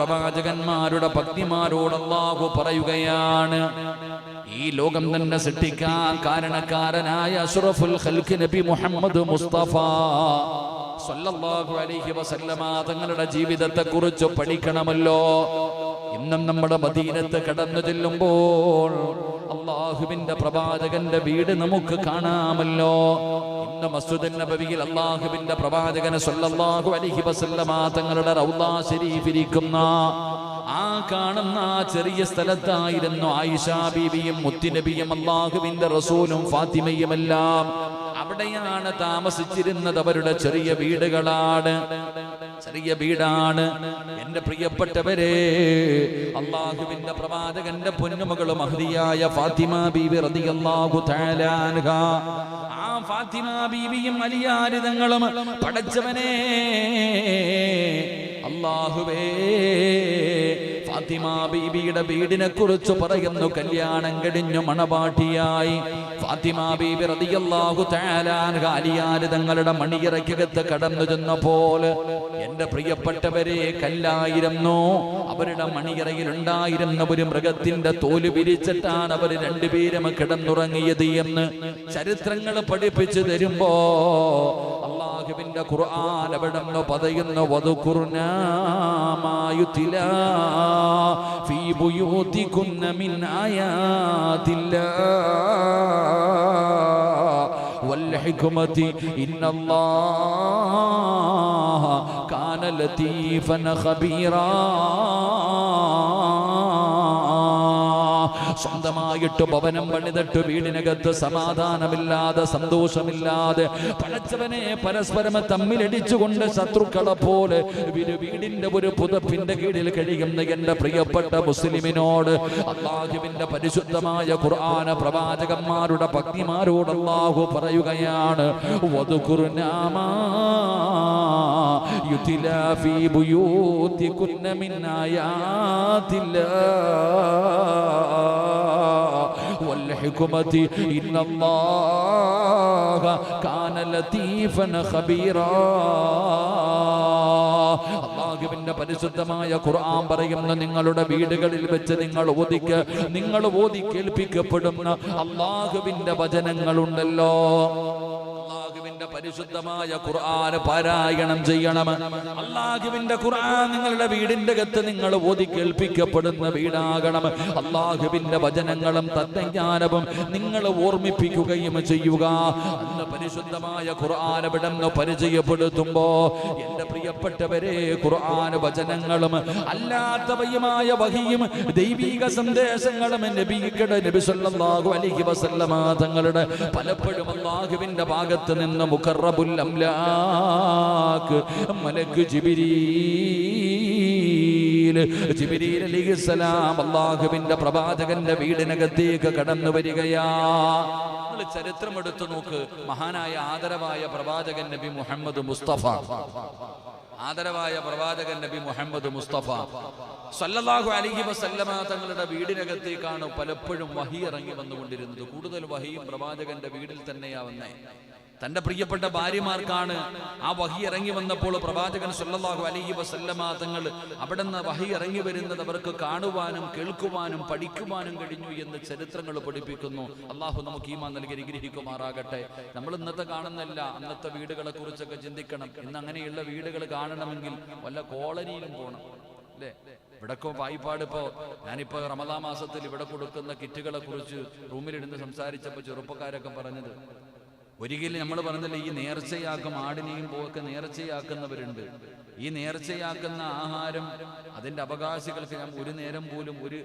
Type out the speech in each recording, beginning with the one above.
പ്രവാചകന്മാരുടെ ഭക്തിമാരോടല്ലാഹു പറയുകയാണ് ഈ ലോകം തന്നെ സൃഷ്ടിക്കാൻ കാരണക്കാരനായ അഷ്റഫുൽ ഖൽഖ് നബി മുഹമ്മദ് മുസ്തഫ സല്ലല്ലാഹു അലൈഹി വസല്ലമ തങ്ങളുടെ ജീവിതത്തെ കുറിച്ച് പഠിക്കണമല്ലോ. ഇന്നും നമ്മുടെ മദീനത്ത് കടന്നു ചെല്ലുമ്പോൾ അള്ളാഹുവിന്റെ പ്രവാചകന്റെ വീട് നമുക്ക് കാണാമല്ലോ. ഇന്ന് മസ്ജിദുൻ നബവിയിൽ അള്ളാഹുവിന്റെ പ്രവാചകനെ സല്ലല്ലാഹു അലൈഹി വസല്ലമ തങ്ങളുടെ റൗദാ ശരീഫ് ഇരിക്കുന്ന ആ കാണുന്ന ആ ചെറിയ സ്ഥലത്തായിരുന്നു ആയിഷ ബീവിയും മുത്തിനബിയും അള്ളാഹുവിന്റെ റസൂലും ഫാത്തിമയുമെല്ലാം. അവിടെയാണ് താമസിച്ചിരുന്നത് അവരുടെ ചെറിയ വീടുകളാണ്. ചെറിയ വീടാണ്. എന്റെ പ്രിയപ്പെട്ടവരെ അള്ളാഹുവിന്റെ പ്രവാചകന്റെ പൊന്നുമകൾ മഹതിയായ ഫാത്തിമ ബീവി റളിയല്ലാഹു തആല അൻഹ. ആ ഫാത്തിമ ബീവിയും അലിയാരിതങ്ങളും പടച്ചവനെ അള്ളാഹുവേ ഫാത്തിമ ബീബിയുടെ വീടിനെ കുറിച്ച് പറയുന്നു കല്യാണം കഴിഞ്ഞു മണപാട്ടിയായി ഫാത്തിമ ബീബി റതിയല്ലാഹു തആല അൻഹ തങ്ങളുടെ മണിയറയ്ക്കകത്ത് കടന്നു ചെന്നപ്പോൾ എന്റെ പ്രിയപ്പെട്ടവരെ കല്ലായിരുന്നു. അവരുടെ മണിയറയിൽ ഉണ്ടായിരുന്ന ഒരു മൃഗത്തിന്റെ തോൽ പിരിച്ചിട്ടാണ് അവർ രണ്ടുപേരും കിടന്നുറങ്ങിയത് എന്ന് ചരിത്രങ്ങൾ പഠിപ്പിച്ചു തരുമ്പോ അള്ളാഹുവിന്റെ ഖുർആൻ അവിടെ നിന്ന് പറയുന്നു വധുക്കുർനാമായുത്തില ഫീ ബുയൂതികുന്ന മിൻ ആയാതില്ലാ والحكمة إن الله كان لطيفا خبيرا സ്വന്തമായിട്ട് ഭവനം പണിതിട്ട് വീടിനകത്ത് സമാധാനമില്ലാതെ സന്തോഷമില്ലാതെ പടച്ചവനെ പരസ്പരം തമ്മിലടിച്ചുകൊണ്ട് ശത്രുക്കളെ പോലെ വീടിന്റെ ഒരു പുതപ്പിന്റെ കീഴിൽ കഴിയുന്ന എന്റെ പ്രിയപ്പെട്ട മുസ്ലിമിനോട് അള്ളാഹുവിന്റെ പരിശുദ്ധമായ ഖുർആന പ്രവാചകന്മാരുടെ ഭക്തിമാരോട് അള്ളാഹു പറയുകയാണ് വധുകുർനാമാ യുതിലാ ഫീ ബുയൂതികുന്ന മിൻ ആയാതില്ലാ والحكمة إن الله كان لطيفا خبيرا അള്ളാഹുവിന്റെ പരിശുദ്ധമായ ഖുർആൻ പറയുന്ന നിങ്ങളുടെ വീടുകളിൽ വെച്ച് നിങ്ങൾ ഓദിക്ക് നിങ്ങൾ ഓതി കേൾപ്പിക്കപ്പെടുന്ന അള്ളാഹുവിന്റെ വചനങ്ങളുണ്ടല്ലോ അള്ളാഹുവിന്റെ പരിശുദ്ധമായ ഖുർആൻ പാരായണം ചെയ്യണം. അള്ളാഹുവിന്റെ ഖുർആൻ നിങ്ങളുടെ വീടിന്റെ അകത്ത് നിങ്ങൾ ഓതി കേൾപ്പിക്കപ്പെടുന്ന വീടാകണം. അള്ളാഹുവിന്റെ വചനങ്ങളും തത്വജ്ഞാനവും നിങ്ങൾ ഓർമ്മിപ്പിക്കുകയും ചെയ്യുക. പരിശുദ്ധമായ ഖുർആൻ വിടന്ന് പരിചയപ്പെടുത്തുമ്പോ എന്റെ പ്രിയപ്പെട്ടവരെ ഖുർആൻ വചനങ്ങളും അല്ലാത്തവയുമായ വഹിയും ദൈവിക സന്ദേശങ്ങളും നബിയുടെ നബി സല്ലല്ലാഹു അലൈഹി വസല്ലമ തങ്ങളുടെ പലപ്പോഴും അള്ളാഹുവിന്റെ ഭാഗത്ത് നിന്ന് മുഖറബുൽ അംലാക്ക് മലക്ക് ജിബിരീൽ ജിബിരീൽ അള്ളാഹുവിന്റെ പ്രവാചകന്റെ വീടിനകത്തേക്ക് കടന്നു വരികയാ. നിങ്ങൾ ചരിത്രം എടുത്തു നോക്ക്. മഹാനായ ആദരവായ പ്രവാചകൻ നബി മുഹമ്മദ് മുസ്തഫ. ആദരവായ പ്രവാചകൻ നബി മുഹമ്മദ് മുസ്തഫ. സല്ലല്ലാഹു അലൈഹി വസല്ലമ തങ്ങളുടെ വീടിനകത്തേക്കാണ് പലപ്പോഴും വഹി ഇറങ്ങി വന്നുകൊണ്ടിരുന്നത്. കൂടുതൽ വഹിയും പ്രവാചകന്റെ വീടിൽ തന്നെയാ വന്നേ. തന്റെ പ്രിയപ്പെട്ട ഭാര്യമാർക്കാണ് ആ വഹി ഇറങ്ങി വന്നപ്പോൾ പ്രവാചകൻ സല്ലല്ലാഹു അലൈഹി വസല്ലമ തങ്ങൾ അവിടെ നിന്ന് വഹി ഇറങ്ങി വരുന്നത് അവർക്ക് കാണുവാനും കേൾക്കുവാനും പഠിക്കുവാനും കഴിഞ്ഞു എന്ന് ചരിത്രങ്ങൾ പഠിപ്പിക്കുന്നു. അള്ളാഹു നമുക്ക് ഈമാൻ നൽകി അനുഗ്രഹിക്കുമാറാകട്ടെ. നമ്മൾ ഇന്നത്തെ കാണുന്നില്ല അന്നത്തെ വീടുകളെ കുറിച്ചൊക്കെ ചിന്തിക്കണം. ഇന്ന് അങ്ങനെയുള്ള വീടുകൾ കാണണമെങ്കിൽ വല്ല കോളനിയിലും പോകണം അല്ലേ? ഇവിടൊക്കെ വായ്പാട് ഇപ്പോ ഞാനിപ്പോ റമദാ മാസത്തിൽ ഇവിടെ കൊടുക്കുന്ന കിറ്റുകളെ കുറിച്ച് റൂമിലിരുന്ന് സംസാരിച്ചപ്പോൾ ചെറുപ്പക്കാരൊക്കെ പറഞ്ഞത് ഒരിക്കലും നമ്മൾ പറഞ്ഞില്ല ഈ നേർച്ചയാക്കും ആടിനെയും പോക്കെ നേർച്ചയാക്കുന്നവരുണ്ട്. ഈ നേർച്ചയാക്കുന്ന ആഹാരം അതിന്റെ അവകാശികൾക്ക് ഞാൻ ഒരു നേരം പോലും ഒരു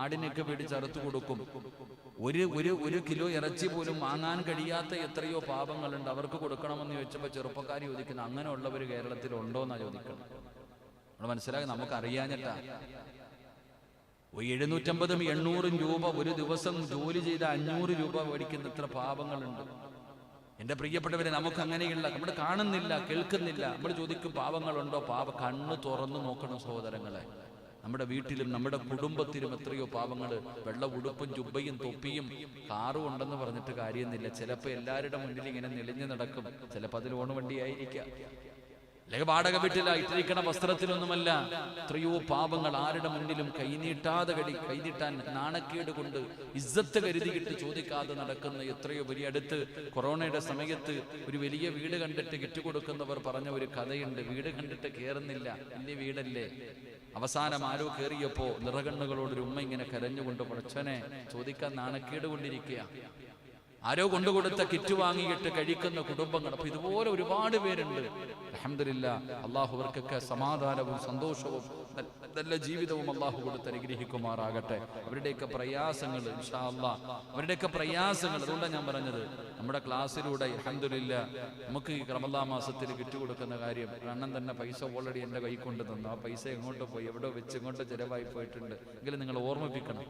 ആടിനൊക്കെ വേണ്ടി ചറുത്തു കൊടുക്കും. ഒരു ഒരു ഒരു കിലോ ഇറച്ചി പോലും വാങ്ങാൻ കഴിയാത്ത എത്രയോ പാപങ്ങളുണ്ട്. അവർക്ക് കൊടുക്കണമെന്ന് ചോദിച്ചപ്പോൾ ചെറുപ്പക്കാർ ചോദിക്കുന്നു അങ്ങനെയുള്ളവർ കേരളത്തിൽ ഉണ്ടോ എന്നാ ചോദിക്കണം. നമ്മൾ മനസ്സിലാക്കി നമുക്ക് അറിയാഞ്ഞിട്ടാ. എഴുന്നൂറ്റമ്പതും എണ്ണൂറും രൂപ ഒരു ദിവസം ജോലി ചെയ്ത അഞ്ഞൂറ് രൂപ മേടിക്കുന്ന ഇത്ര പാപങ്ങളുണ്ട്. എന്റെ പ്രിയപ്പെട്ടവരെ നമുക്ക് അങ്ങനെയുള്ള നമ്മൾ കാണുന്നില്ല കേൾക്കുന്നില്ല. നമ്മൾ ചോദിക്കും പാവങ്ങളുണ്ടോ? പാവ കണ്ണ് തുറന്നു നോക്കണം സഹോദരങ്ങളെ. നമ്മുടെ വീട്ടിലും നമ്മുടെ കുടുംബത്തിലും എത്രയോ പാവങ്ങൾ വെള്ള ഉടുപ്പും ജുബയും തൊപ്പിയും കാറും ഉണ്ടെന്ന് പറഞ്ഞിട്ട് കാര്യമൊന്നുമില്ല. ചിലപ്പോൾ എല്ലാവരുടെ മുന്നിൽ ഇങ്ങനെ നെളിഞ്ഞു നടക്കും. ചിലപ്പോൾ അതിൽ ഓണവണ്ടി ആയിരിക്കാം അല്ലെങ്കിൽ വാടക വീട്ടില ഇട്ടിരിക്കണ വസ്ത്രത്തിലൊന്നുമല്ല എത്രയോ പാപങ്ങൾ ആരുടെ മുന്നിലും കൈനീട്ടാതെ കടി കൈനീട്ടാൻ നാണക്കേട് കൊണ്ട് ഇസ്സത്ത് കരുതിയിട്ട് ചോദിക്കാതെ നടക്കുന്ന എത്രയോ വലിയ അടുത്ത് കൊറോണയുടെ സമയത്ത് ഒരു വലിയ വീട് കണ്ടിട്ട് കിറ്റ് കൊടുക്കുന്നവർ പറഞ്ഞ ഒരു കഥയുണ്ട്. വീട് കണ്ടിട്ട് കയറുന്നില്ല വലിയ വീടല്ലേ? അവസാനം ആരോ കയറിയപ്പോ നിറകണ്ണുകളോട് ഒരു ഉമ്മ ഇങ്ങനെ കരഞ്ഞുകൊണ്ട് പടച്ചനെ ചോദിക്കാൻ നാണക്കേട് കൊണ്ടിരിക്കുക ആരോ കൊണ്ടുകൊടുത്ത കിറ്റ് വാങ്ങിയിട്ട് കഴിക്കുന്ന കുടുംബങ്ങൾ. അപ്പൊ ഇതുപോലെ ഒരുപാട് പേരുണ്ട്. അലഹമില്ല അള്ളാഹു അവർക്കൊക്കെ സമാധാനവും സന്തോഷവും നല്ല- ജീവിതവും അള്ളാഹു കൊടുത്ത് അനുഗ്രഹിക്കുമാറാകട്ടെ. അവരുടെയൊക്കെ പ്രയാസങ്ങൾ ഇൻഷാ അവരുടെയൊക്കെ പ്രയാസങ്ങൾ അതുകൊണ്ടാണ് ഞാൻ പറഞ്ഞത്. നമ്മുടെ ക്ലാസ്സിലൂടെ അലഹമില്ല നമുക്ക് ഈ റമദാ മാസത്തിൽ കിറ്റ് കൊടുക്കുന്ന കാര്യം അണ്ണൻ തന്നെ പൈസ ഓൾറെഡി എന്റെ കൈ കൊണ്ട് തന്നു. ആ പൈസ എങ്ങോട്ട് പോയി എവിടെ വെച്ച് എങ്ങോട്ട് ചിലവായി പോയിട്ടുണ്ട്. എങ്കിലും നിങ്ങൾ ഓർമ്മിപ്പിക്കണം.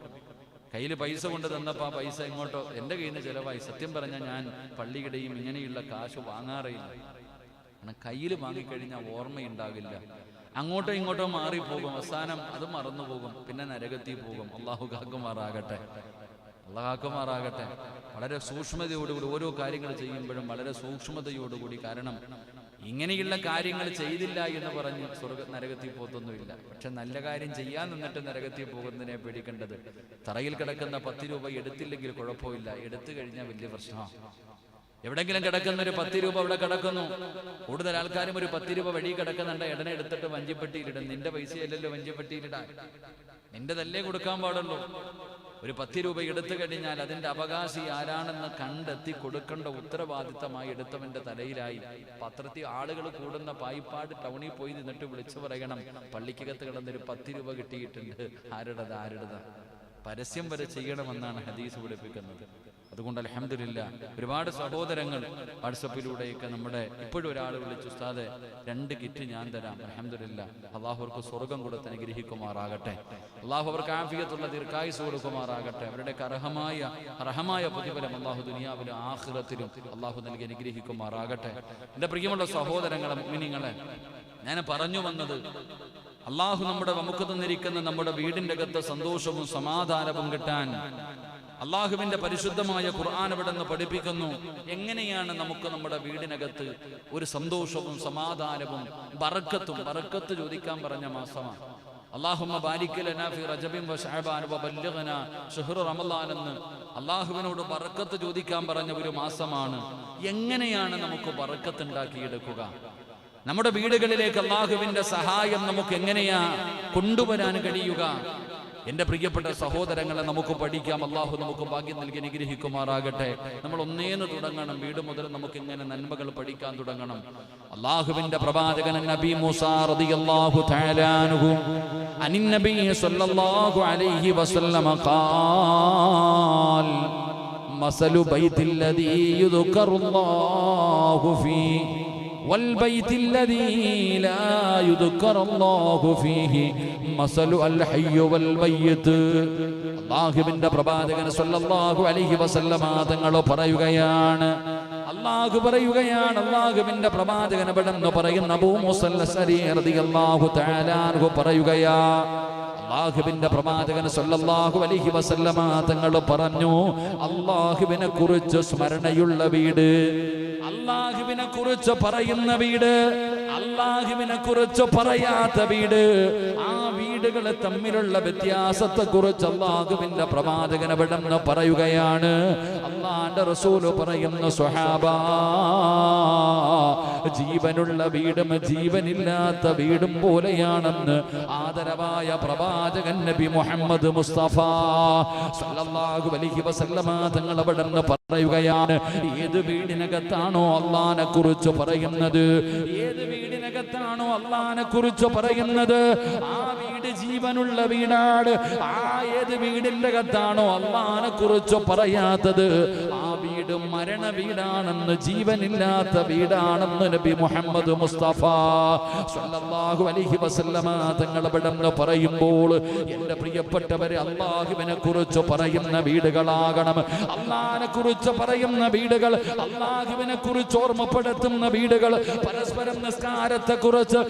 കയ്യിൽ പൈസ കൊണ്ട് തന്നപ്പോൾ ആ പൈസ ഇങ്ങോട്ടോ എന്റെ കയ്യിൽ നിന്ന് ചിലവായി. സത്യം പറഞ്ഞാൽ ഞാൻ പള്ളിയുടെയും ഇങ്ങനെയുള്ള കാശ് വാങ്ങാറില്ല കാരണം കയ്യിൽ വാങ്ങിക്കഴിഞ്ഞാൽ ഓർമ്മയുണ്ടാവില്ല. അങ്ങോട്ടോ ഇങ്ങോട്ടോ മാറിപ്പോകും. അവസാനം അത് മറന്നു പോകും പിന്നെ നരകത്തിൽ പോകും. അള്ളാഹു കാക്കുമാറാകട്ടെ. അള്ളാഹാക്കുമാറാകട്ടെ വളരെ സൂക്ഷ്മതയോടുകൂടി ഓരോ കാര്യങ്ങൾ ചെയ്യുമ്പോഴും വളരെ സൂക്ഷ്മതയോടുകൂടി കാരണം ഇങ്ങനെയുള്ള കാര്യങ്ങൾ ചെയ്തില്ല എന്ന് പറഞ്ഞ് സ്വർഗ നരകത്തിൽ പോത്തൊന്നുമില്ല പക്ഷെ നല്ല കാര്യം ചെയ്യാൻ നിന്നിട്ട് നരകത്തിൽ പോകുന്നതിനെ പേടിക്കേണ്ടത് തറയിൽ കിടക്കുന്ന പത്ത് രൂപ എടുത്തില്ലെങ്കിൽ കുഴപ്പമില്ല. എടുത്തു കഴിഞ്ഞാൽ വലിയ പ്രശ്നമാണ് എവിടെങ്കിലും കിടക്കുന്ന ഒരു പത്ത് രൂപ അവിടെ കിടക്കുന്നു. കൂടുതൽ ആൾക്കാരും ഒരു പത്ത് രൂപ വഴി കിടക്കുന്നുണ്ട്. ഇടനെ എടുത്തിട്ട് വഞ്ചിപ്പെട്ടിയിലിടും. നിന്റെ പൈസയല്ലല്ലോ വഞ്ചിപ്പെട്ടിയിലിടാൻ. നിന്റെതല്ലേ കൊടുക്കാൻ പാടുള്ളൂ. ഒരു പത്ത് രൂപ എടുത്തു കഴിഞ്ഞാൽ അതിന്റെ അവകാശി ആരാണെന്ന് കണ്ടെത്തി കൊടുക്കേണ്ട ഉത്തരവാദിത്തമായി എടുത്തവന്റെ തലയിലായി. പത്രത്തിൽ ആളുകൾ കൂടുന്ന പായിപ്പാട് ടൗണിൽ പോയി നിന്നിട്ട് വിളിച്ചു പറയണം പള്ളിക്കകത്ത് കിടന്നൊരു പത്ത് രൂപ കിട്ടിയിട്ടുണ്ട്. ആരുടേത് ആരുടേത്? പരസ്യം വരെ ചെയ്യണമെന്നാണ് ഹദീസ് പഠിപ്പിക്കുന്നത്. അതുകൊണ്ട് അലഹമില്ല ഒരുപാട് സഹോദരങ്ങൾ വാട്സപ്പിലൂടെയൊക്കെ നമ്മുടെ ഇപ്പോഴും ഒരാൾ വിളിച്ചു ഉസ്താദെ രണ്ട് കിറ്റ് ഞാൻ തരാം അലഹമില്ല അള്ളാഹു അവർക്ക് സ്വർഗം കൊടുത്ത് അനുഗ്രഹിക്കുമാറാകട്ടെ. അള്ളാഹു അവർക്ക് ആഫിയത്തുള്ള ദീർഘായുസ് കൊടുക്കുമാറാകട്ടെ. അവരുടെ അർഹമായ അർഹമായ പ്രതിഫലം അള്ളാഹു ദുനിയാവിലും ആഹ്റത്തിലും അള്ളാഹു നൽകി അനുഗ്രഹിക്കുമാറാകട്ടെ. എന്റെ പ്രിയമുള്ള സഹോദരങ്ങളെ മിനിങ്ങളെ ഞാൻ പറഞ്ഞു വന്നത് അള്ളാഹു നമ്മുടെ നമുക്ക് തന്നിരിക്കുന്ന നമ്മുടെ വീടിന്റെ അകത്ത് സന്തോഷവും സമാധാനവും കിട്ടാൻ അള്ളാഹുവിന്റെ പരിശുദ്ധമായ ഖുർആൻ ഇവിടെ നിന്ന് പഠിപ്പിക്കുന്നു. എങ്ങനെയാണ് നമുക്ക് നമ്മുടെ വീടിനകത്ത് ഒരു സന്തോഷവും സമാധാനവും ബറക്കത്തും ബറക്കത്ത് ചോദിക്കാൻ പറഞ്ഞ മാസമാണ്. അള്ളാഹുമ്മ ബാരിക് ഫി റജബിൻ വ ശഅബാൻ വ ബല്ലിഗ്നാ ശഹ്റു റമളാൻ എന്ന് അള്ളാഹുവിനോട് ബറക്കത്ത് ചോദിക്കാൻ പറഞ്ഞ ഒരു മാസമാണ്. എങ്ങനെയാണ് നമുക്ക് ബറക്കത്ത് ഉണ്ടാക്കിയെടുക്കുക നമ്മുടെ വീടുകളിലേക്ക് അള്ളാഹുവിന്റെ സഹായം നമുക്ക് എങ്ങനെയാ കൊണ്ടുവരാൻ കഴിയുക? എന്റെ പ്രിയപ്പെട്ട സഹോദരങ്ങളെ നമുക്ക് പഠിക്കാം അള്ളാഹു നമുക്ക് ഭാഗ്യം നൽകി അനുഗ്രഹിക്കുമാറാകട്ടെ നമ്മൾ ഒന്നേന്ന് തുടങ്ങണം വീട് മുതൽ നമുക്ക് ഇങ്ങനെ നന്മകൾ പഠിക്കാൻ തുടങ്ങണം അള്ളാഹുവിന്റെ പ്രവാചകൻ നബി മൂസാ റളിയല്ലാഹു തആല അൻഹു അനിൻ നബി സ്വല്ലല്ലാഹു അലൈഹി വസല്ലമ ഖാൽ مثل بيت الذي يذكر الله فيه والبيت الذي لا يذكر الله فيه مثل الحي والميت അള്ളാഹുവിന്റെ പ്രവാചകൻ സല്ലല്ലാഹു അലൈഹി വസല്ലമ തങ്ങൾ പറയുകയാണ് അള്ളാഹു പറയുകയാണ് അള്ളാഹുവിന്റെ പ്രവാചകൻ ഇവിടെന്ന് പറയുന്ന അബൂ മുസല്ല റളിയല്ലാഹു തആല അൻഹു പറയുകയാ അള്ളാഹുവിന്റെ പ്രവാചകൻ സല്ലല്ലാഹു അലൈഹി വസല്ലമ തങ്ങൾ പറഞ്ഞു അള്ളാഹുവിനെ കുറിച്ച് സ്മരണയുള്ള വീട് അള്ളാഹുവിനെ കുറിച്ച് പറയുന്ന വീട് അള്ളാഹുവിനെ കുറിച്ച് പറയാത്ത വീട് ആ വീടുകൾ തമ്മിലുള്ള വ്യത്യാസത്തെ കുറിച്ച് അള്ളാഹുവിന്റെ പ്രവാചകൻ എവിടെന്ന് പറയുകയാണ്. അള്ളാന്റെ റസൂൽ പറയുന്ന സ്വഹാബ ജീവനുള്ള വീടും ജീവനില്ലാത്ത വീടും പോലെയാണെന്ന് ആദരവായ പ്രവാചകൻ നബി മുഹമ്മദ് മുസ്തഫ സല്ലല്ലാഹു അലൈഹി വസല്ലമ തങ്ങൾ അവിടെന്ന് പറയുകയാണ്. ഏത് വീടിനകത്താണോ അള്ളാനെ കുറിച്ച് പറയുന്നത്? ഏത് വീടിനകത്താണോ അള്ളാനെ കുറിച്ച് പറയുന്നത്? ആ വീട് ജീവനുള്ള വീടാണ്. ആ ഏത് വീടിന്റെ കത്താണോ അള്ളാനെ കുറിച്ചോ പറയാത്തത്? മരണ വീടാണെന്ന് ജീവനില്ലാത്ത വീടാണെന്ന് നബി മുഹമ്മദ് മുസ്തഫ സല്ലല്ലാഹു അലൈഹി വസല്ലമ തങ്ങൾ പറയുമ്പോൾ എന്റെ പ്രിയപ്പെട്ടവരെ അള്ളാഹുവിനെ കുറിച്ച് പറയുന്ന വീടുകളാകണം. അള്ളാഹിനെ കുറിച്ച് പറയുന്ന വീടുകൾ അള്ളാഹുവിനെ കുറിച്ച് ഓർമ്മപ്പെടുത്തുന്ന വീടുകൾ പരസ്പരം നിസ്കാരത്തെ കുറിച്ച്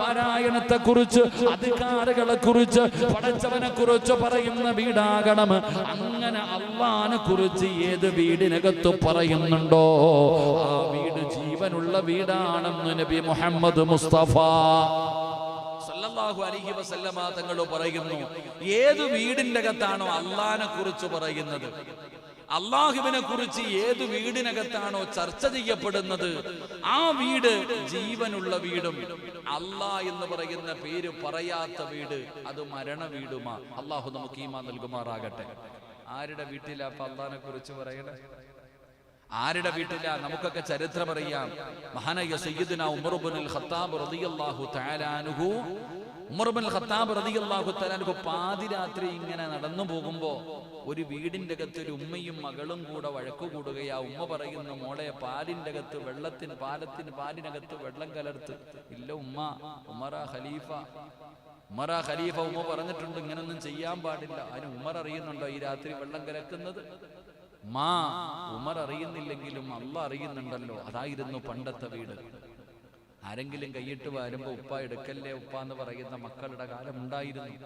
പാരായണത്തെ കുറിച്ച് അധികാരികളെ കുറിച്ച് പടച്ചവനെ കുറിച്ച് പറയുന്ന വീടാകണം. അങ്ങനെ അള്ളാഹിനെ കുറിച്ച് ഏത് വീടിനകത്ത് പറയുന്നുണ്ടോ? ആ വീട് ജീവനുള്ള വീടാണെന്ന് നബി മുഹമ്മദ് മുസ്തഫ. സല്ലല്ലാഹു അലൈഹി വസല്ലമ തങ്ങൾ പറയുന്നു ഏത് വീടിന്റെ അകത്താണോ അള്ളഹാനെ കുറിച്ച് പറയുന്നത്? അള്ളാഹുവിനെ കുറിച്ച് ഏത് വീടിനകത്താണോ ചർച്ച ചെയ്യപ്പെടുന്നത്? ആ വീട് ജീവനുള്ള വീടും. അള്ളാ എന്ന് പറയുന്ന പേര് പറയാത്ത വീട് അത് മരണ വീടുമാ. അള്ളാഹു നമുക്ക് ഈമാ നൽകുമാറാകട്ടെ. ആരുടെ വീട്ടിലാ അപ്പൊ അള്ളാഹിനെ കുറിച്ച് പറയണേ? ആരുടെ വീട്ടിലാ? നമുക്കൊക്കെ ചരിത്രം അറിയാം മഹാനായ സയ്യിദ്ന ഉമർ ഇബ്നുൽ ഖത്താബ് റളിയല്ലാഹു തആല അൻഹു. ഉമർ ഇബ്നുൽ ഖത്താബ് റളിയല്ലാഹു തആല അൻഹു പാതിരാത്രി ഇങ്ങനെ നടന്നു പോകുമ്പോൾ ഒരു വീടിന്റെ അകത്ത് ഒരു ഉമ്മയും മകളും കൂടെ വഴക്കു കൂടുകയാ. ഉമ്മ പറയുന്നു മോളെ പാലിന്റെ അകത്ത് വെള്ളത്തിന് പാലത്തിന് പാലിനകത്ത് വെള്ളം കലർത്ത്. ഇല്ല ഉമ്മ ഉമറ ഖലീഫ. ഉമറ ഖലീഫ ഉമ്മ പറഞ്ഞിട്ടുണ്ട് ഇങ്ങനൊന്നും ചെയ്യാൻ പാടില്ല. അതിന് ഉമർ അറിയുന്നുണ്ടോ ഈ രാത്രി വെള്ളം കലക്കുന്നത്? മാ ഉമർ അറിയുന്നില്ലെങ്കിലും അല്ല അറിയുന്നുണ്ടല്ലോ. അതായിരുന്നു പണ്ടത്തെ വീട്. ആരെങ്കിലും കൈയിട്ട് വരുമ്പോ ഉപ്പ എടുക്കല്ലേ ഉപ്പ എന്ന് പറയുന്ന മക്കളുടെ കാലം ഉണ്ടായിരുന്നു.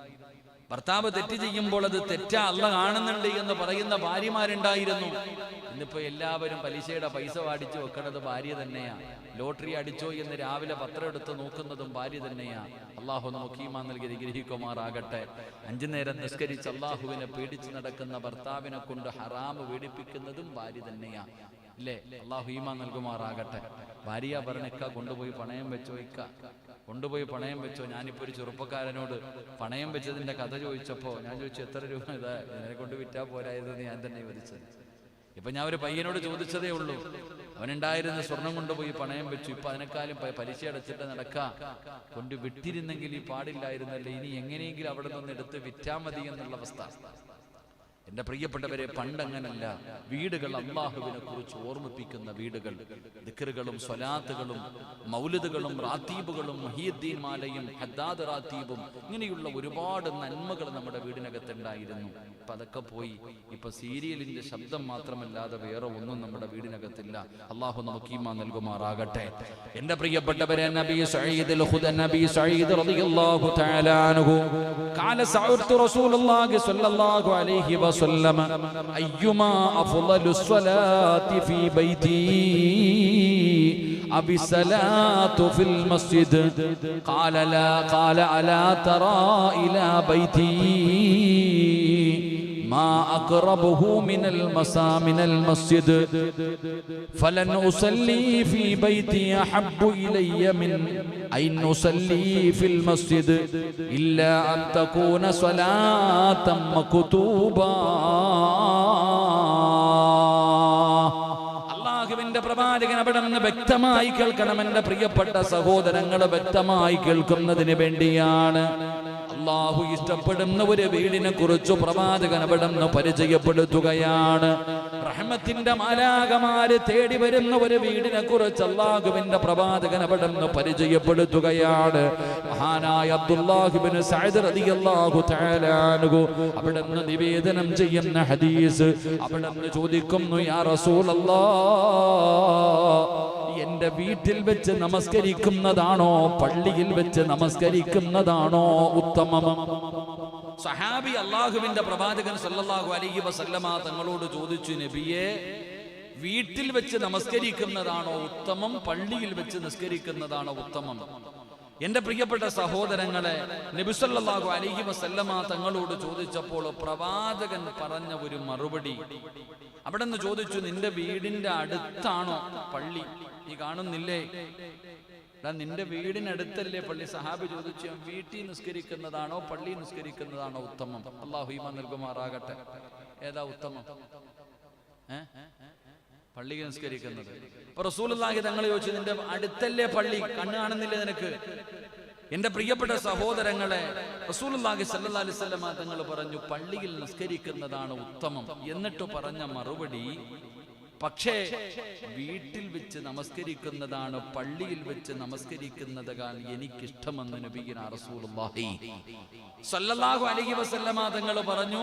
ഭർത്താവ് തെറ്റ് ചെയ്യുമ്പോൾ അത് തെറ്റാ അല്ല കാണുന്നുണ്ട് എന്ന് പറയുന്ന ഭാര്യമാരുണ്ടായിരുന്നു. ഇന്നിപ്പോ എല്ലാവരും പലിശയുടെ പൈസ വാടിച്ചു വെക്കണത് ഭാര്യ തന്നെയാ. ലോട്ടറി അടിച്ചോ എന്ന് രാവിലെ പത്രം എടുത്ത് നോക്കുന്നതും ഭാര്യ തന്നെയാ. അള്ളാഹു നമുക്ക് ഈമാ നൽകി ഗ്രഹിക്കുമാറാകട്ടെ അഞ്ചു നേരം നിസ്കരിച്ച് അള്ളാഹുവിനെ പേടിച്ച് നടക്കുന്ന ഭർത്താവിനെ കൊണ്ട് ഹറാമ് പീഡിപ്പിക്കുന്നതും ഭാര്യ തന്നെയാ. ഇല്ലേ അള്ളാഹു ഈമാ നൽകുമാറാകട്ടെ. ഭാര്യ പറഞ്ഞിക്ക കൊണ്ടുപോയി പണയം വെച്ചോ ഇക്ക കൊണ്ടുപോയി പണയം വെച്ചോ? ഞാനിപ്പോ ഒരു ചെറുപ്പക്കാരനോട് പണയം വെച്ചതിന്റെ കഥ ചോദിച്ചപ്പോ ഞാൻ ചോദിച്ചു എത്ര രൂപ ഇതാ? എന്നെ കൊണ്ട് വിറ്റാ പോരായതെന്ന് ഞാൻ തന്നെ വിധിച്ചത് ഇപ്പൊ ഞാൻ ഒരു പയ്യനോട് ചോദിച്ചതേ ഉള്ളൂ. അവനുണ്ടായിരുന്ന സ്വർണം കൊണ്ടുപോയി പണയം വെച്ചു. ഇപ്പൊ അതിനേക്കാളും പലിശ അടച്ചിട്ട് നടക്കാ. കൊണ്ട് വിട്ടിരുന്നെങ്കിൽ ഈ പാടില്ലായിരുന്നല്ലേ? ഇനി എങ്ങനെയെങ്കിലും അവിടെ നിന്ന് എടുത്ത് വിറ്റാ മതി എന്നുള്ള അവസ്ഥ. എന്റെ പ്രിയപ്പെട്ടവരെ പണ്ടങ്ങനല്ല. വീടുകൾ അള്ളാഹുവിനെ കുറിച്ച് ഓർമ്മിപ്പിക്കുന്ന വീടുകൾ. ദിക്കറുകളും സ്വലാത്തുകളും മൗലിദുകളും റാത്തീബുകളും മഹീദ്ദീൻ മാലയും ഹദ്ദാദ് റാത്തീബും ഇങ്ങനെയുള്ള ഒരുപാട് നന്മകൾ നമ്മുടെ വീടിനകത്തുണ്ടായിരുന്നു. ഇപ്പൊ അതൊക്കെ പോയി. ഇപ്പൊ സീരിയലിന്റെ ശബ്ദം മാത്രമല്ലാതെ വേറെ ഒന്നും നമ്മുടെ വീടിനകത്തില്ല. അള്ളാഹു നമുക്ക് നൽകുമാറാകട്ടെ. എന്റെ പ്രിയപ്പെട്ടവരെ നബി നബി സഈദ് റളിയല്ലാഹു റസൂലുള്ളാഹി സ്വല്ലല്ലാഹു അലൈഹി وسلم أيما أفضل الصلاة في بيتي أبي الصلاة في المسجد قال لا قال ألا ترى إلى بيتي ما أقربه من المسا من المسجد فلن أصلي في بيتي أحب إلي من أن أصلي في المسجد إلا أن تكون صلاة مكتوبة അള്ളാഹുവിന്റെ പ്രവാചകൻ അവിടെ നിന്ന് വ്യക്തമായി കേൾക്കണം എന്റെ പ്രിയപ്പെട്ട സഹോദരങ്ങൾ വ്യക്തമായി കേൾക്കുന്നതിന് വേണ്ടിയാണ് അള്ളാഹു ഇഷ്ടപ്പെടുന്ന ഒരു വീടിനെ കുറിച്ച് പ്രവാചകൻ അവിടെ നിന്ന് പരിചയപ്പെടുത്തുകയാണ്. റഹ്മത്തിന്റെ മാലാകമാര് തേടി വരുന്ന ഒരു വീടിനെ കുറിച്ച് അള്ളാഹുവിന്റെ പ്രവാചകൻ അവിടെ നിന്ന് പരിചയപ്പെടുത്തുകയാണ്. മഹാനായ അബ്ദുല്ലാഹിബിന് അവിടെ നിന്ന് നിവേദനം ചെയ്യുന്ന ഹദീസ് അവിടെ നിന്ന് ചോദിക്കുന്നു യാ റസൂലല്ലാ എന്റെ വീട്ടിൽ വെച്ച് നമസ്കരിക്കുന്നതാണോ? പള്ളിയിൽ വെച്ച് നമസ്കരിക്കുന്നതാണോ ഉത്തമം? സഹാബി അള്ളാഹുവിന്റെ പ്രവാചകൻ സല്ലാഹു അലൈഹി വസല്ലമ തങ്ങളോട് ചോദിച്ചു നബിയെ വീട്ടിൽ വെച്ച് നമസ്കരിക്കുന്നതാണോ ഉത്തമം? പള്ളിയിൽ വെച്ച് നിസ്കരിക്കുന്നതാണോ ഉത്തമം? എന്റെ പ്രിയപ്പെട്ട സഹോദരങ്ങളെ നബിസല്ലാഹു അലഹി വസല്ലമ തങ്ങളോട് ചോദിച്ചപ്പോൾ പ്രവാചകൻ പറഞ്ഞ ഒരു മറുപടി. അവിടെ നിന്ന് ചോദിച്ചു നിന്റെ വീടിന്റെ അടുത്താണോ പള്ളി? നീ കാണുന്നില്ലേ? നിന്റെ വീടിനടുത്തല്ലേ പള്ളി? സഹാബി ചോദിച്ചു "ഞാൻ വീട്ടിൽ നിസ്കരിക്കുന്നതാണോ പള്ളി നിസ്കരിക്കുന്നതാണോ ഉത്തമം? അള്ളാഹു നൽകുമാറാകട്ടെ. ഏതാ ഉത്തമം? ഏ? പള്ളിയിൽ നിസ്കരിക്കുന്നത്. റസൂലുള്ളാഹി തങ്ങൾ ചോദിച്ചു നിന്റെ അടുത്തല്ലേ പള്ളി? കണ്ണ് കാണുന്നില്ലേ നിനക്ക്? എന്റെ പ്രിയപ്പെട്ട സഹോദരങ്ങളെ സല്ലല്ലാഹു അലൈഹി വസല്ലം തങ്ങൾ പറഞ്ഞു പള്ളിയിൽ നിസ്കരിക്കുന്നതാണ് ഉത്തമം. എന്നിട്ട് പറഞ്ഞ മറുപടി പക്ഷേ വീട്ടിൽ വെച്ച് നമസ്കരിക്കുന്നതാണ് പള്ളിയിൽ വെച്ച് നമസ്കരിക്കുന്നതാൽ എനിക്കിഷ്ടമെന്ന് നബിയായ റസൂലുള്ളാഹി സല്ലല്ലാഹു അലൈഹി വസല്ലമ തങ്ങൾ പറഞ്ഞു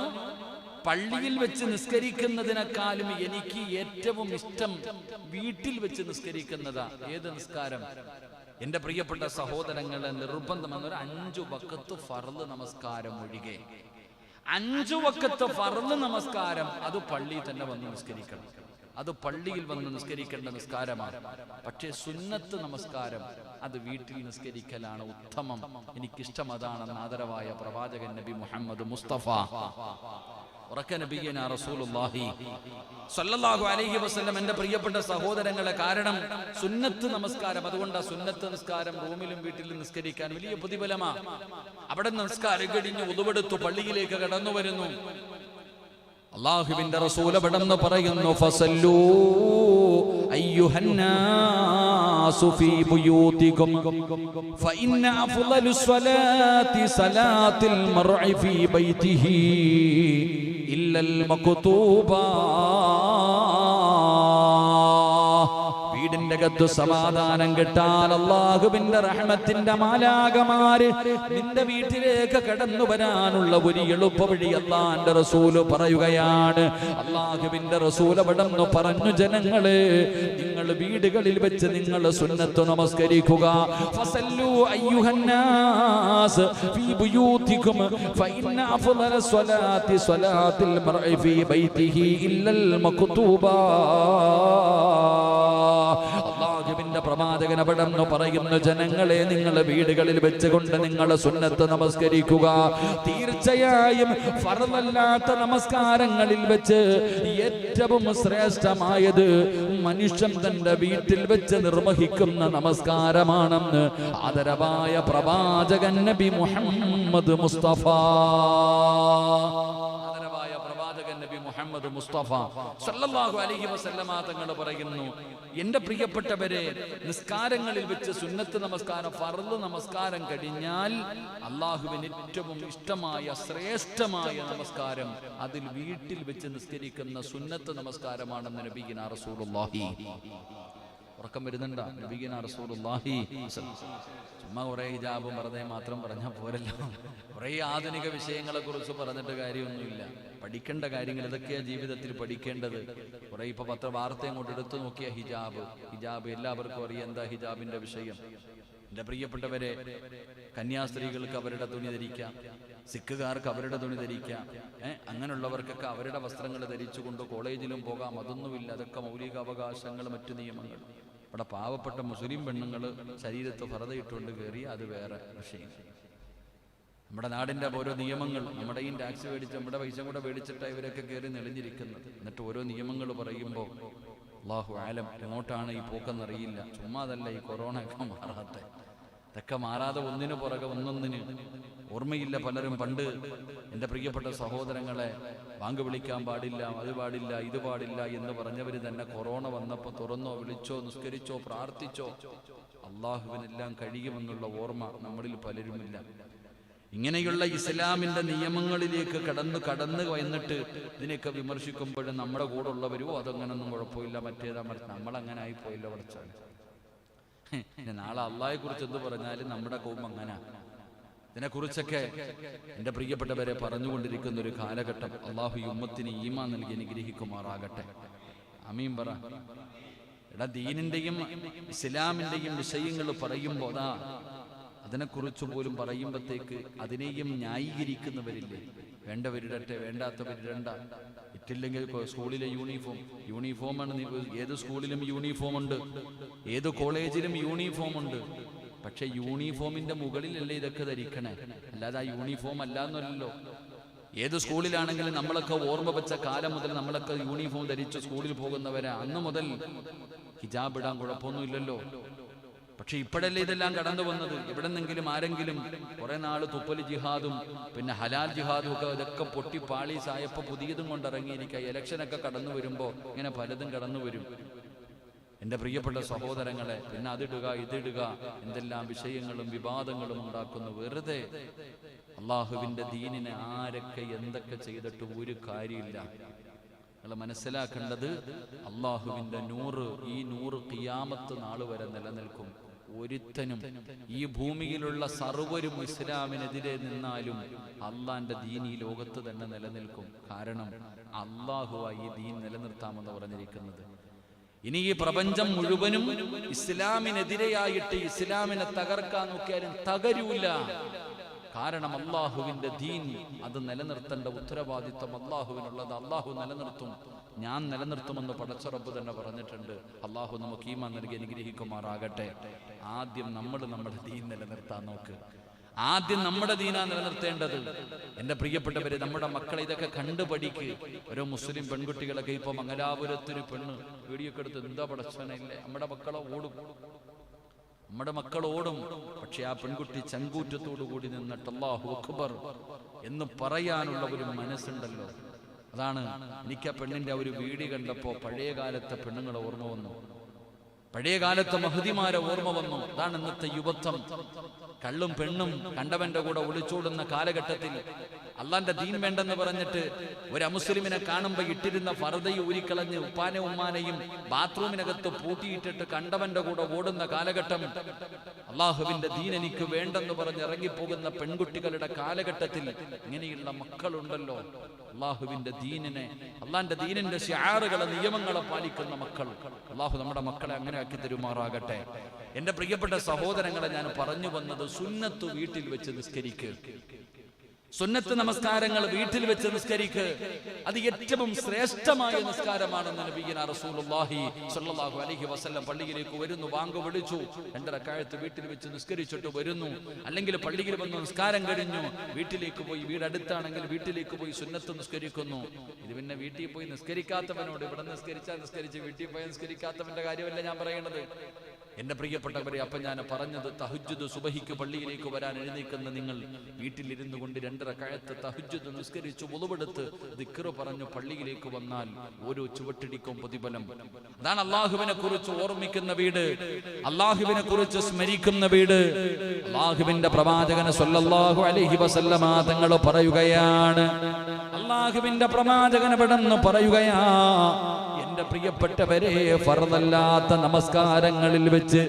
പള്ളിയിൽ വെച്ച് നിസ്കരിക്കുന്നതിനേക്കാളും എനിക്ക് ഏറ്റവും ഇഷ്ടം വീട്ടിൽ വെച്ച് നിസ്കരിക്കുന്നതാ. ഏത് നിസ്കാരം? എന്റെ പ്രിയപ്പെട്ട സഹോദരങ്ങളെ നിർബന്ധം എന്നൊരു അഞ്ചു വക്കത്ത് ഫർദ് നമസ്കാരം ഒഴികെ. അഞ്ചു വക്കത്ത് ഫർദ് നമസ്കാരം അത് പള്ളിയിൽ തന്നെ വന്ന് നിസ്കരിക്കണം. അത് പള്ളിയിൽ വന്ന് നിസ്കരിക്കേണ്ട നിസ്കാരമാണ്. പക്ഷേ സുന്നത്ത് നമസ്കാരം അത് വീട്ടിൽ നിസ്കരിക്കലാണ് ഉത്തമം. എനിക്കിഷ്ടം അതാണെന്ന് ആദരവായ പ്രവാചകൻ നബി മുഹമ്മദ് മുസ്തഫ. അലൈഹി വസല്ലം എന്റെ പ്രിയപ്പെട്ട സഹോദരങ്ങളെ കാരണം സുന്നത്ത് നമസ്കാരം അതുകൊണ്ട് സുന്നത്ത് നമസ്കാരം റൂമിലും വീട്ടിലും നിസ്കരിക്കാൻ വലിയ പ്രതിഫലമാ. അവിടെ നമസ്കാരം കഴിഞ്ഞ് ഉതുവെടുത്തു പള്ളിയിലേക്ക് കടന്നു വരുന്നു അള്ളാഹുവിന്റെ റസൂൽ അവിടെന്ന് പറയുന്നു ഫസല്ലൂ അയ്യുഹന്നാസു ഫീ ബുയൂതികും ഫഇന്ന അഫ്ളലു സ്വലാത്തി സലാത്തിൽ മർഇ ഫീ ബൈതിഹി ഇല്ലൽ മക്തൂബാ. വീടിന്റെ സമാധാനം കിട്ടാൻ അള്ളാഹുവിന്റെ റഹ്മത്തിന്റെ മാലാകമാര് നിന്റെ വീട്ടിലേക്ക് കടന്നു വരാനുള്ള ഒരു എളുപ്പ വഴി അള്ളാന്റെ റസൂൽ പറയുകയാണ്. അള്ളാഹുവിന്റെ റസൂൽ അവിടെന്ന് പറഞ്ഞു ജനങ്ങൾ നിങ്ങൾ വീടുകളിൽ വെച്ച് നിങ്ങൾ സുന്നത്ത് നമസ്കരിക്കുക. ഇല്ലൽ മക്തൂബാ. പ്രവാചകൻ അവിടെ പറയുന്നു ജനങ്ങളെ നിങ്ങൾ വീടുകളിൽ വെച്ചുകൊണ്ട് നിങ്ങൾ സുന്നത്ത് നമസ്കരിക്കുക. തീർച്ചയായും ഫറലല്ലാത്ത നമസ്കാരങ്ങളിൽ വെച്ച് ഏറ്റവും ശ്രേഷ്ഠമായത് മനുഷ്യൻ തന്റെ വീട്ടിൽ വെച്ച് നിർവഹിക്കുന്ന നമസ്കാരമാണെന്ന് ആദരവായ പ്രവാചകൻ നബി മുഹമ്മദ് മുസ്തഫ. ആദരവായ പ്രവാചകൻ നബി മുഹമ്മദ് മുസ്തഫ. സല്ലല്ലാഹു അലൈഹി വസല്ലമ തങ്ങൾ പറയുന്നു എന്റെ പ്രിയപ്പെട്ടവരെ നിസ്കാരങ്ങളിൽ വെച്ച് സുന്നത്ത് നമസ്കാരം ഫർദ് നമസ്കാരം കഴിഞ്ഞാൽ അള്ളാഹുവിന് ഏറ്റവും ഇഷ്ടമായ ശ്രേഷ്ഠമായ നമസ്കാരം അതിൽ വീട്ടിൽ വെച്ച് നിസ്കരിക്കുന്ന സുന്നത്ത് നമസ്കാരമാണെന്ന് നബീന റസൂലുള്ളാഹി. ഉറക്കം വരുന്നുണ്ടാ? നബീന റസൂലുള്ളാഹി. ചുമ്മാ കുറെ ഹിജാബും വെറുതെ മാത്രം പറഞ്ഞാൽ പോരല്ലോ. കുറെ ആധുനിക വിഷയങ്ങളെ കുറിച്ച് പറഞ്ഞിട്ട് കാര്യമൊന്നുമില്ല. പഠിക്കേണ്ട കാര്യങ്ങൾ ഇതൊക്കെയാ ജീവിതത്തിൽ പഠിക്കേണ്ടത്. കുറെ ഇപ്പൊ പത്ര വാർത്ത അങ്ങോട്ട് എടുത്തു നോക്കിയ ഹിജാബ്. ഹിജാബ് എല്ലാവർക്കും അറിയാം. എന്താ ഹിജാബിന്റെ വിഷയം? എന്റെ പ്രിയപ്പെട്ടവരെ കന്യാസ്ത്രീകൾക്ക് അവരുടെ തുണി ധരിക്കാം. സിഖുകാർക്ക് അവരുടെ തുണി ധരിക്കാം. ഏഹ് അങ്ങനെയുള്ളവർക്കൊക്കെ അവരുടെ വസ്ത്രങ്ങൾ ധരിച്ചുകൊണ്ട് കോളേജിലും പോകാം. അതൊന്നുമില്ല. അതൊക്കെ മൗലിക അവകാശങ്ങൾ മറ്റു നിയമങ്ങൾ. ഇവിടെ പാവപ്പെട്ട മുസ്ലിം പെണ്ണുങ്ങൾ ശരീരത്ത് ഫറതയിട്ടുകൊണ്ട് കയറി അത് വേറെ വിഷയം. നമ്മുടെ നാടിന്റെ ഓരോ നിയമങ്ങൾ നമ്മുടെയും ടാക്സ് മേടിച്ച് നമ്മുടെ പൈസ കൂടെ മേടിച്ചിട്ടാണ് ഇവരൊക്കെ കയറി നെളിഞ്ഞിരിക്കുന്നത്. എന്നിട്ട് ഓരോ നിയമങ്ങൾ പറയുമ്പോൾ അള്ളാഹു ആലം എങ്ങോട്ടാണ് ഈ പോക്കെന്നറിയില്ല. ചുമ്മാതല്ല ഈ കൊറോണ ഒക്കെ മാറാത്തെ. ഇതൊക്കെ മാറാതെ ഒന്നിനു പുറകെ ഒന്നൊന്നിന് ഓർമ്മയില്ല പലരും പണ്ട് എന്റെ പ്രിയപ്പെട്ട സഹോദരങ്ങളെ ബാങ്ക് വിളിക്കാൻ പാടില്ല അത് പാടില്ല ഇത് പാടില്ല എന്ന് പറഞ്ഞവർ തന്നെ കൊറോണ വന്നപ്പോൾ തുറന്നോ വിളിച്ചോ നിസ്കരിച്ചോ പ്രാർത്ഥിച്ചോ അള്ളാഹുവിനെല്ലാം കഴിയുമെന്നുള്ള ഓർമ്മ നമ്മളിൽ പലരുമില്ല. ഇങ്ങനെയുള്ള ഇസ്ലാമിന്റെ നിയമങ്ങളിലേക്ക് കടന്നു കടന്നു വന്നിട്ട് ഇതിനെയൊക്കെ വിമർശിക്കുമ്പോഴും നമ്മുടെ കൂടെ ഉള്ളവരോ അതങ്ങനൊന്നും കുഴപ്പമില്ല മറ്റേതാ മറിച്ച് നമ്മളങ്ങനെ ആയിപ്പോയില്ല പഠിച്ചാണ്. പിന്നെ നാളെ അള്ളാഹെ കുറിച്ച് എന്ത് പറഞ്ഞാലും നമ്മുടെ കോപം അങ്ങനെ. ഇതിനെക്കുറിച്ചൊക്കെ എന്റെ പ്രിയപ്പെട്ടവരെ പറഞ്ഞുകൊണ്ടിരിക്കുന്ന ഒരു കാലഘട്ടം അള്ളാഹു യുമ്മത്തിന് ഈമാ നൽകി അനുഗ്രഹിക്കുമാറാകട്ടെ. അമീൻ പറ. എടാ ദീനിന്റെയും ഇസ്ലാമിന്റെയും വിഷയങ്ങൾ പറയുമ്പോൾ അതിനെ അതിനെക്കുറിച്ച് പോലും പറയുമ്പോഴത്തേക്ക് അതിനെയും ന്യായീകരിക്കുന്നവരില്ലേ? വേണ്ടവരിടട്ടെ വേണ്ടാത്തവരിടണ്ട ഇട്ടില്ലെങ്കിൽ സ്കൂളിലെ യൂണിഫോം. യൂണിഫോമാണ് നീ- ഏത് സ്കൂളിലും യൂണിഫോം ഉണ്ട്. ഏത് കോളേജിലും യൂണിഫോം ഉണ്ട്. പക്ഷെ യൂണിഫോമിന്റെ മുകളിലല്ലേ ഇതൊക്കെ ധരിക്കണേ? അല്ലാതെ ആ യൂണിഫോം അല്ലാന്നല്ലോ ഏത് സ്കൂളിലാണെങ്കിലും നമ്മളൊക്കെ ഓർമ്മ വെച്ച കാലം മുതൽ നമ്മളൊക്കെ യൂണിഫോം ധരിച്ച് സ്കൂളിൽ പോകുന്നവരാ. അന്ന് മുതൽ ഹിജാബ് ഇടാൻ കുഴപ്പമൊന്നുമില്ലല്ലോ. പക്ഷെ ഇപ്പോഴല്ലേ ഇതെല്ലാം കടന്നു വന്നത്? എവിടെന്നെങ്കിലും ആരെങ്കിലും കുറെ നാൾ തുപ്പൽ ജിഹാദും പിന്നെ ഹലാൽ ജിഹാദും ഒക്കെ ഇതൊക്കെ പൊട്ടി പാളീസായപ്പോ പുതിയതും കൊണ്ടിറങ്ങിയിരിക്കുക ഇലക്ഷനൊക്കെ കടന്നു വരുമ്പോ ഇങ്ങനെ പലതും കടന്നു വരും. എന്റെ പ്രിയപ്പെട്ട സഹോദരങ്ങളെ പിന്നെ അതിടുക ഇതിടുക എന്തെല്ലാം വിഷയങ്ങളും വിവാദങ്ങളും ഉണ്ടാക്കുന്നു. വെറുതെ അള്ളാഹുവിന്റെ ദീനിനെ ആരൊക്കെ എന്തൊക്കെ ചെയ്തിട്ട് ഒരു കാര്യമില്ല. നിങ്ങൾ മനസ്സിലാക്കേണ്ടത് അള്ളാഹുവിന്റെ നൂറ് ഈ നൂറ് കിയാമത്ത് നാൾ വരെ നിലനിൽക്കും. ഒരുത്തനും ഈ ഭൂമിയിലുള്ള സർവരും ഇസ്ലാമിനെതിരെ നിന്നാലും അള്ളാന്റെ ദീൻ ഈ ലോകത്ത് തന്നെ നിലനിൽക്കും. കാരണം അള്ളാഹുവായി ഈ ദീൻ നിലനിർത്താമെന്ന് പറഞ്ഞിരിക്കുന്നത്. ഇനി ഈ പ്രപഞ്ചം മുഴുവനും ഇസ്ലാമിനെതിരെയായിട്ട് ഇസ്ലാമിനെ തകർക്കാൻ നോക്കിയാലും തകരൂല. കാരണം അള്ളാഹുവിന്റെ ദീൻ അത് നിലനിർത്തേണ്ട ഉത്തരവാദിത്വം അള്ളാഹുവിനുള്ളത് അള്ളാഹു നിലനിർത്തും. ഞാൻ നിലനിർത്തുമെന്ന് പടച്ചുറപ്പ് തന്നെ പറഞ്ഞിട്ടുണ്ട്. അള്ളാഹു നമുക്ക് ഈമാൻ നൽകി അനുഗ്രഹിക്കുമാറാകട്ടെ. ആദ്യം നമ്മൾ നമ്മുടെ ദീൻ നിലനിർത്താൻ നോക്ക്. ആദ്യം നമ്മുടെ ദീന നിലനിർത്തേണ്ടത്. എന്റെ പ്രിയപ്പെട്ടവര് നമ്മുടെ മക്കളെ ഇതൊക്കെ കണ്ടു പഠിക്ക് ഓരോ മുസ്ലിം പെൺകുട്ടികളൊക്കെ ഇപ്പൊ മംഗലാപുരത്തൊരു പെണ്ണ് വീഡിയോ ഒക്കെ എടുത്ത് എന്താ പടച്ചനയില്ലേ നമ്മുടെ മക്കളെ ഓടും. നമ്മുടെ മക്കൾ ഓടും പക്ഷെ ആ പെൺകുട്ടി ചങ്കൂറ്റത്തോടു കൂടി നിന്നിട്ട് അല്ലാഹു അക്ബർ എന്ന് പറയാനുള്ള ഒരു മനസ്സുണ്ടല്ലോ. അതാണ് എനിക്ക് ആ പെണ്ണിന്റെ ഒരു വീട് കണ്ടപ്പോ പഴയ കാലത്തെ പെണ്ണുങ്ങളെ ഓർമ്മ വന്നു. പഴയ കാലത്തെ മഹതിമാരെ ഓർമ്മ വന്നു. അതാണ് ഇന്നത്തെ യുവത്വം. കള്ളും പെണ്ണും കണ്ടവന്റെ കൂടെ ഒളിച്ചോടുന്ന കാലഘട്ടത്തിൽ അള്ളാന്റെ ദീൻ വേണ്ടെന്ന് പറഞ്ഞിട്ട് ഒരു അമുസ്ലിമിനെ കാണുമ്പോൾ ഇട്ടിരുന്ന ഫർദയും ഊരിക്കളഞ്ഞ് ഉപ്പാനെ ഉമ്മാനെയും ബാത്റൂമിനകത്ത് പൂട്ടിയിട്ടിട്ട് കണ്ടവന്റെ കൂടെ ഓടുന്ന കാലഘട്ടം. അള്ളാഹുവിന്റെ ദീൻ എനിക്ക് വേണ്ടെന്ന് പറഞ്ഞ് ഇറങ്ങിപ്പോകുന്ന പെൺകുട്ടികളുടെ കാലഘട്ടത്തിൽ ഇങ്ങനെയുള്ള മക്കളുണ്ടല്ലോ. അള്ളാഹുവിന്റെ ദീനിനെ അള്ളാന്റെ ദീനിന്റെ ശാറുകളെ നിയമങ്ങളെ പാലിക്കുന്ന മക്കൾ. അള്ളാഹു നമ്മുടെ മക്കളെ അങ്ങനെ ആക്കി തരുമാറാകട്ടെ. എന്റെ പ്രിയപ്പെട്ട സഹോദരങ്ങളെ ഞാൻ പറഞ്ഞു വന്നത് സുന്നത്ത് വീട്ടിൽ വെച്ച് നിസ്കരിക്കുക സുന്നത്ത് നമസ്കാരങ്ങൾ വീട്ടിൽ വെച്ച് നിസ്കരിക്ക്. അത് ഏറ്റവും ശ്രേഷ്ഠമായ നിസ്കാരമാണെന്ന് നബിയന റസൂലുള്ളാഹി സ്വല്ലല്ലാഹു അലൈഹി വസല്ലം പള്ളിയിലേക്ക് വരുന്നു വാങ്ക് വിളിച്ചു. രണ്ടര കാലത്ത് വീട്ടിൽ വെച്ച് നിസ്കരിച്ചിട്ട് വരുന്നു. അല്ലെങ്കിൽ പള്ളിയിൽ വന്ന് നിസ്കാരം കഴിഞ്ഞു വീട്ടിലേക്ക് പോയി വീട് അടുത്താണെങ്കിൽ വീട്ടിലേക്ക് പോയി സുന്നത്ത് നിസ്കരിക്കുന്നു. ഇത് പിന്നെ വീട്ടിൽ പോയി നിസ്കരിക്കാത്തവനോട് ഇവിടെ നിസ്കരിച്ചാൽ നിസ്കരിച്ച് വീട്ടിൽ പോയി നിസ്കരിക്കാത്തവന്റെ കാര്യമല്ല ഞാൻ പറയണത്. എന്റെ പ്രിയപ്പെട്ടവരെ അപ്പൊ ഞാൻ പറഞ്ഞത് തഹുജുദ് സുബഹിക്ക് പള്ളിയിലേക്ക് വരാൻ എഴുന്നേക്കുന്ന നിങ്ങൾ വീട്ടിലിരുന്നു കൊണ്ട് രണ്ടര കഴത്ത് തഹുജുദ് നിസ്കരിച്ച് ഉളവെടുത്ത് ദിക്കറ് പറഞ്ഞു പള്ളിയിലേക്ക് വന്നാൽ ഓരോ ചുവട്ടിടിക്കും പ്രതിഫലം. അതാണ് അള്ളാഹുവിനെ കുറിച്ച് ഓർമ്മിക്കുന്ന വീട്. അള്ളാഹുവിനെ കുറിച്ച് സ്മരിക്കുന്ന വീട്. അള്ളാഹുവിന്റെ പ്രവാചകന് സല്ലല്ലാഹു അലഹി വസല്ലമ തങ്ങൾ പറയുകയാണ്. അള്ളാഹുവിന്റെ പ്രവാചകൻ പെടെന്ന് പറയുകയാ പ്രിയപ്പെട്ടവരെ ഫറന്നല്ലാത്ത നമസ്കാരങ്ങളിൽ വെച്ച്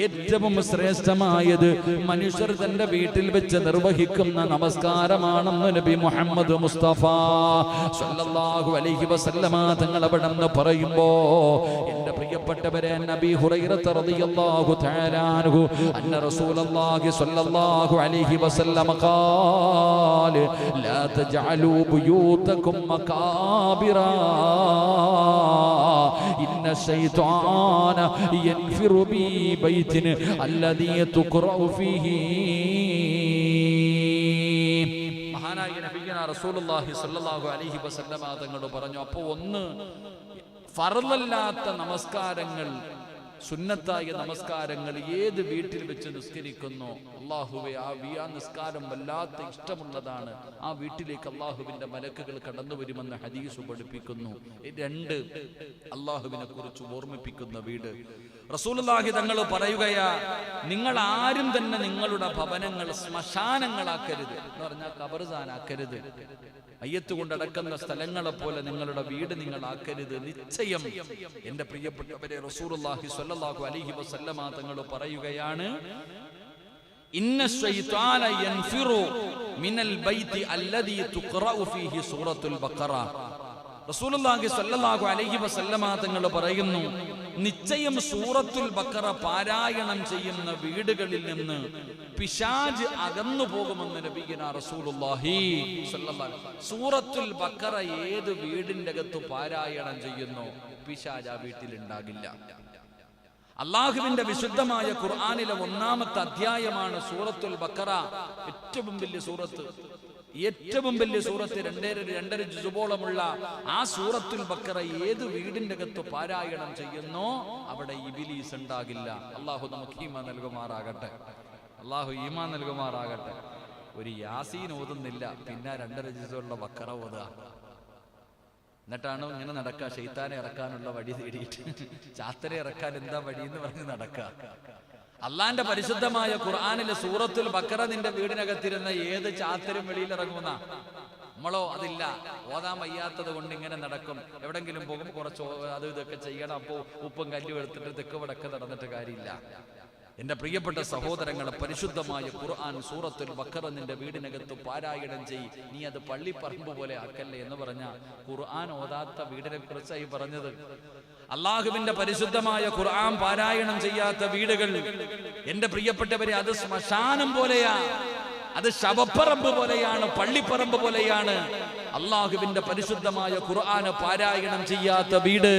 ഏറ്റവും ശ്രേഷ്ഠമായത് മനുഷ്യർ തന്റെ വീട്ടിൽ വെച്ച് നിർവഹിക്കുന്ന നമസ്കാരമാണെന്ന് നബി മുഹമ്മദ് മുസ്തഫ സല്ലല്ലാഹു അലൈഹി വസല്ലമ തങ്ങൾ അവിടെ നിന്ന് പറയുമ്പോ എന്റെ പ്രിയപ്പെട്ടവരെ നബി ഹുറൈറത്ത് റളിയല്ലാഹു തആല അൻഹു അന്ന റസൂലുള്ളാഹി സ്വല്ലല്ലാഹു അലൈഹി വസല്ലമ ഖാല ലാ ഇന്ന ശൈത്വാന യൻഫിറു ബി ബൈതിൻ അല്ലദീ തുഖറഉ ഫീഹി. മഹാനായ റസൂലുള്ളാഹി സ്വല്ലല്ലാഹു അലൈഹി തങ്ങളോട് പറഞ്ഞു അപ്പോൾ ഒന്ന് ഫർലല്ലാത്ത നമസ്കാരങ്ങൾ സുന്നത്തായ നമസ്കാരങ്ങൾ ഏത് വീട്ടിൽ വെച്ച് നിസ്കരിക്കുന്നു അള്ളാഹുവെ ആ വി ആ നിസ്കാരം വല്ലാത്ത ഇഷ്ടമുള്ളതാണ്. ആ വീട്ടിലേക്ക് അള്ളാഹുവിന്റെ മലക്കുകൾ കടന്നു വരുമെന്ന് ഹദീസ് പഠിപ്പിക്കുന്നു. രണ്ട് അള്ളാഹുവിനെ കുറിച്ച് ഓർമ്മിപ്പിക്കുന്ന വീട്. റസൂലുള്ളാഹി തങ്ങൾ പറയുകയാ നിങ്ങൾ ആരും തന്നെ നിങ്ങളുടെ ഭവനങ്ങൾ ശ്മശാനങ്ങളാക്കരുത്. എന്ന് പറഞ്ഞാൽ കബർസാനാക്കരുത് അയ്യത്ത് കൊണ്ടടക്കുന്ന സ്ഥലങ്ങളെ പോലെ നിങ്ങളുടെ വീട് നിങ്ങൾ ആക്കരുത് നിശ്ചയം. എന്റെ പ്രിയപ്പെട്ടവരെ റസൂലുള്ളാഹി സ്വല്ലല്ലാഹു അലൈഹി വസല്ലമ തങ്ങൾ പറയുകയാണ് ഇന്ന യൻഫിറു മിനൽ ബൈത്തി തുഖറഉ ഫീഹി സൂറത്തുൽ ബഖറ. റസൂലുള്ളാഹി സ്വല്ലല്ലാഹു അലൈഹി വസല്ലമ തങ്ങൾ പറയുന്നു നിശ്ചയം സൂറത്തുൽ ബക്കറ പാരായണം ചെയ്യുന്ന വീടുകളിൽ നിന്ന് പിശാജ് അകന്നു പോകുമെന്ന് നബിഗിന സ്വല്ലല്ലാഹു സൂറത്തുൽ ബക്കറ ഏത് വീടിന്റെ അകത്ത് പാരായണം ചെയ്യുന്നു? പിശാജ് ആ വീട്ടിൽ ഉണ്ടാകില്ല. അള്ളാഹുവിന്റെ വിശുദ്ധമായ ഖുർആാനിലെ ഒന്നാമത്തെ അധ്യായമാണ് സൂറത്തുൽ ബക്കറ. ഏറ്റവും വലിയ സൂറത്ത്. ഏറ്റവും വലിയ സൂറത്ത് രണ്ടര രണ്ടര ജുബോളമുള്ള ആ സൂറത്തുൽ ബക്കറ ഏത് വീടിന്റെ അകത്ത് പാരായണം ചെയ്യുന്നോ അവിടെ ഇബിലീസ് ഉണ്ടാകില്ല. അള്ളാഹു നമുക്ക് ഈമാ നൽകുമാറാകട്ടെ. അള്ളാഹു ഈമാ നൽകുമാറാകട്ടെ. ഒരു യാസീൻ ഓതുന്നില്ല പിന്നെ രണ്ടര ജുസുള്ള ബക്കറ ഓതുക. എന്നിട്ടാണ് ഇങ്ങനെ നടക്കുക ശൈത്താനെ ഇറക്കാനുള്ള വഴി തേടിയിട്ട്. ചാത്തനെ ഇറക്കാൻ എന്താ വഴി എന്ന് പറഞ്ഞ് നടക്കുക. അള്ളാന്റെ പരിശുദ്ധമായ ഖുർആാനിലെ സൂറത്തുൽ ബക്കറ നിന്റെ വീടിനകത്തിരുന്ന ഏത് ചാത്തരും വെളിയിൽ ഇറങ്ങുന്ന? നമ്മളോ അതില്ല. ഓതാൻ വയ്യാത്തത് കൊണ്ട് ഇങ്ങനെ നടക്കും. എവിടെങ്കിലും പോകും കുറച്ച് അത് ഇതൊക്കെ ചെയ്യണം. അപ്പോ ഉപ്പും കല്ലും എടുത്തിട്ട് തെക്ക് വടക്ക് നടന്നിട്ട് കാര്യമില്ല. എന്റെ പ്രിയപ്പെട്ട സഹോദരങ്ങളെ പരിശുദ്ധമായ ഖുർആൻ സൂറത്തുൽ ബക്കറ നിന്റെ വീടിനകത്ത് പാരായണം ചെയ് നീ അത് പള്ളിപ്പറമ്പ് പോലെ ആക്കല്ലേ എന്ന് പറഞ്ഞ ഖുർആൻ ഓതാത്ത വീടിനെ കുറിച്ചായി പറഞ്ഞത്. അള്ളാഹുവിന്റെ പരിശുദ്ധമായ ഖുർആൻ പാരായണം ചെയ്യാത്ത വീടുകൾ. എന്റെ പ്രിയപ്പെട്ടവരെ അത് ശ്മശാനം പോലെയാ. അത് ശവപ്പറമ്പ് പോലെയാണ് പള്ളിപ്പറമ്പ് പോലെയാണ്. അള്ളാഹുവിന്റെ പരിശുദ്ധമായ ഖുർആാന പാരായണം ചെയ്യാത്ത വീട്.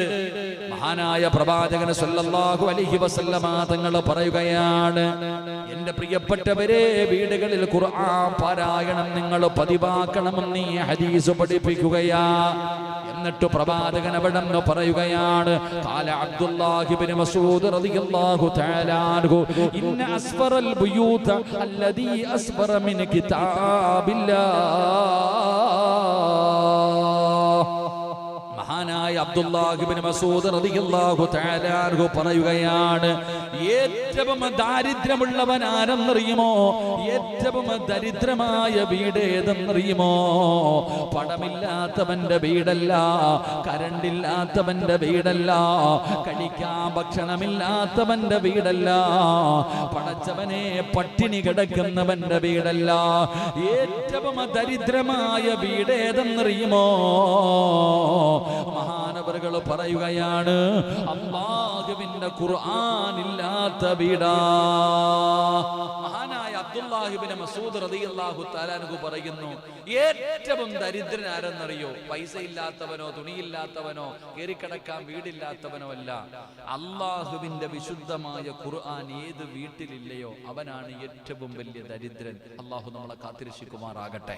മഹാനായ പ്രവാചകന് സല്ലല്ലാഹു അലൈഹി വസല്ലമ തങ്ങൾ പറയുകയാണ് എന്റെ പ്രിയപ്പെട്ടവരെ വീടുകളിൽ ഖുർആൻ പാരായണം നിങ്ങൾ പതിവാക്കണമെന്ന് ഈ ഹദീസ് പഠിപ്പിക്കുകയാ. എന്നിട്ട് പ്രവാചകൻ അവിടെ നിന്ന് പറയുകയാണ് കാല അബ്ദുല്ലാഹിബ്നു മസൂദ് റളിയല്ലാഹു തആല അൻഹു ഇന്ന അസ്ഫറൽ ബുയൂത അല്ലദീ അസ്ഫറ മിൻ കിതാബില്ലാഹ്. മഹാനായ അബ്ദുല്ലാഹിബ്നു മസൂദ് റളിയല്ലാഹു തആല അൻഹു പറയുകയാണ് ഏറ്റവും ദാരിദ്ര്യമുള്ളവൻ ആരെന്നറിയുമോ ഏറ്റവും ദരിദ്രമായ വീട് ഏതെന്നറിയുമോ? പണമില്ലാത്തവന്റെ വീടല്ല കരണ്ടില്ലാത്തവന്റെ വീടല്ല കഴിക്കാൻ ഭക്ഷണമില്ലാത്തവന്റെ വീടല്ല പടച്ചവനെ പട്ടിണി കിടക്കുന്നവന്റെ വീടല്ല. ഏറ്റവും ദരിദ്രമായ വീട് ഏതെന്നറിയുമോ? മഹാനവറുകൾ പറയുകയാണ് അള്ളാഹുവിന്റെ ഖുർആാനില്ലാത്ത വീടാ. മഹാനായ അബ്ദുല്ലാഹിബിന് മസൂദ് റതിയല്ലാഹു തആലാനഹു പറയുന്നു ഏറ്റവും ദരിദ്രൻ ആരെന്നറിയോ പൈസ ഇല്ലാത്തവനോ തുണിയില്ലാത്തവനോ കയറിക്കിടക്കാൻ വീടില്ലാത്തവനോ അല്ല. അള്ളാഹുവിന്റെ വിശുദ്ധമായ ഖുർആൻ ഏത് വീട്ടിലില്ലയോ അവനാണ് ഏറ്റവും വലിയ ദരിദ്രൻ. അള്ളാഹു നമ്മളെ കാത്തിരക്ഷിക്കുമാറാകട്ടെ.